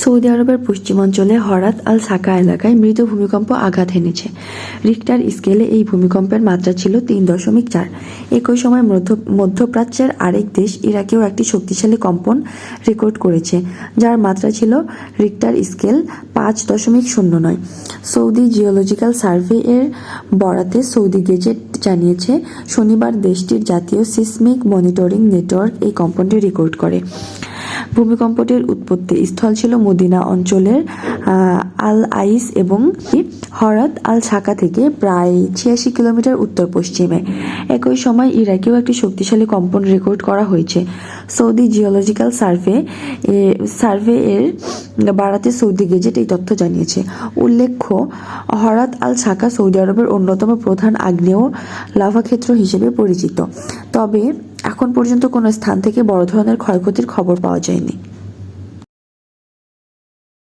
Saudi আরবের পশ্চিমাঞ্চলে হরাত আল সাকা এলাকায় মৃদু ভূমিকম্প আঘাত হেনেছে। রিক্টার স্কেলে এই ভূমিকম্পের মাত্রা ছিল তিন দশমিক চার। একই সময় মধ্য, মধ্যপ্রাচ্যের আরেক দেশ ইরাকেও একটি শক্তিশালী কম্পন রেকর্ড করেছে, যার মাত্রা ছিল রিক্টার স্কেল পাঁচ দশমিক শূন্য নয়। সৌদি জিওলজিক্যাল সার্ভে এর বরাতে সৌদি গেজেট জানিয়েছে, শনিবার দেশটির জাতীয় সিসমিক মনিটরিং নেটওয়ার্ক এই কম্পনটি রেকর্ড করে। ভূমিকম্পটির উৎপত্তি স্থল ছিল মদিনা অঞ্চলের আল আইস এবং হরাত আল শাখা থেকে প্রায় ছিয়াশি কিলোমিটার উত্তর পশ্চিমে। একই সময় ইরাকেও একটি শক্তিশালী কম্পন রেকর্ড করা হয়েছে। সৌদি জিওলজিক্যাল সার্ভে সার্ভে এর বারাতে সৌদি গেজেট এই তথ্য জানিয়েছে। উল্লেখ্য, হরাত আল শাখা সৌদি আরবের অন্যতম প্রধান আগ্নেয় লাভাক্ষেত্র হিসেবে পরিচিত। তবে এখন পর্যন্ত কোনো স্থান থেকে বড় ধরনের ক্ষয়ক্ষতির খবর পাওয়া যায়নি।